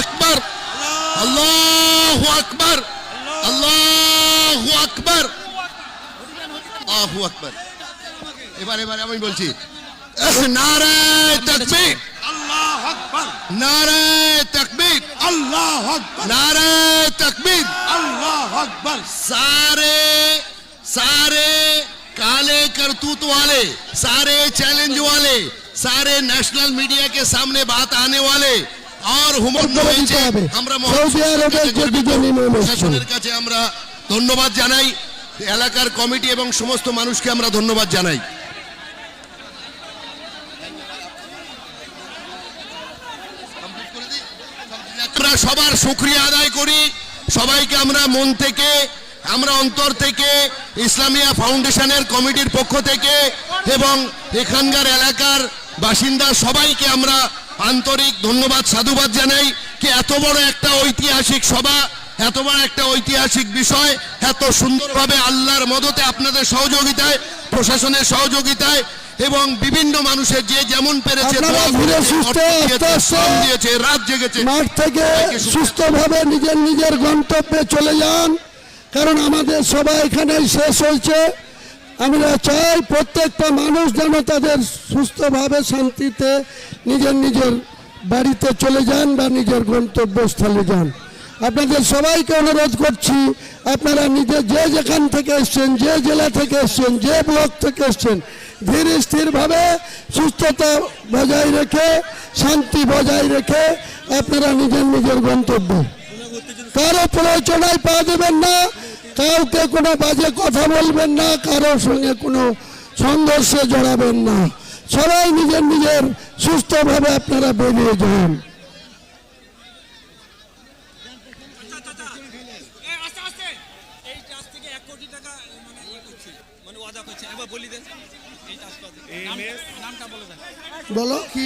আকবার আল্লাহু আকবার আল্লাহু আকবার আল্লাহু আকবার এবার এবার আমি বলছি নারায় তাকবীর আল্লাহ আকবার নারায় তাকবীর আল্লাহ আকবার नारे तकबीर আল্লাহ আকবার सारे सारे काले करतूत वाले सारे चैलेंज वाले सारे नेशनल मीडिया के सामने बात आने वाले और হুমন্ত হয়েছে আমরা প্রশাসনের কাছে আমরা ধন্যবাদ জানাই। এলাকার কমিটি এবং সমস্ত মানুষকে আমরা ধন্যবাদ জানাই। আমরা সবার শুক্রিয়া আদায় করি। সবাইকে আমরা মন থেকে আমরা অন্তর থেকে ইসলামিয়া ফাউন্ডেশনের কমিটির পক্ষ থেকে এবং এখানকার এলাকার বাসিন্দা সবাইকে আমরা আন্তরিক ধন্যবাদ সাধুবাদ জানাই কি এত বড় একটা ঐতিহাসিক সভা এত বড় একটা ঐতিহাসিক বিষয় এত সুন্দরভাবে আল্লাহর মদতে আপনাদের সহযোগিতায় প্রশাসনের সহযোগিতায় এবং বিভিন্ন মানুষের যে যেমন পেরেছে দিয়েছে রাত জেগেছে। মাঠ থেকে সুস্থভাবে নিজের নিজের গন্তব্যে চলে যান কারণ আমাদের সবাই এখানেই শেষ হয়েছে। আমরা চাই প্রত্যেকটা মানুষ যেন তাদের সুস্থভাবে শান্তিতে নিজের নিজের বাড়িতে চলে যান বা নিজের গন্তব্যস্থলে যান। আপনাদের সবাইকে অনুরোধ করছি, আপনারা নিজে যে যেখান থেকে এসছেন, যে জেলা থেকে এসছেন, যে ব্লক থেকে এসছেন, ধীর স্থিরভাবে সুস্থতা বজায় রেখে, শান্তি বজায় রেখে আপনারা নিজের নিজের গন্তব্য। কারও প্ররোচনায় পা দেবেন না কাউকে কোনো বাজে কথা বলবেন না কারোর সঙ্গে কোনো সংঘর্ষে জড়াবেন না। সবাই নিজের নিজের সুস্থভাবে আপনারা বেরিয়ে যান। এ, আস্তে আস্তে। এই টাস থেকে এক কোটি টাকা মানে ইয়ে করছি মানে ওয়াদা করছি। একবার বলি দেন। এই টাস নামটা বলে দেন। বলো কি?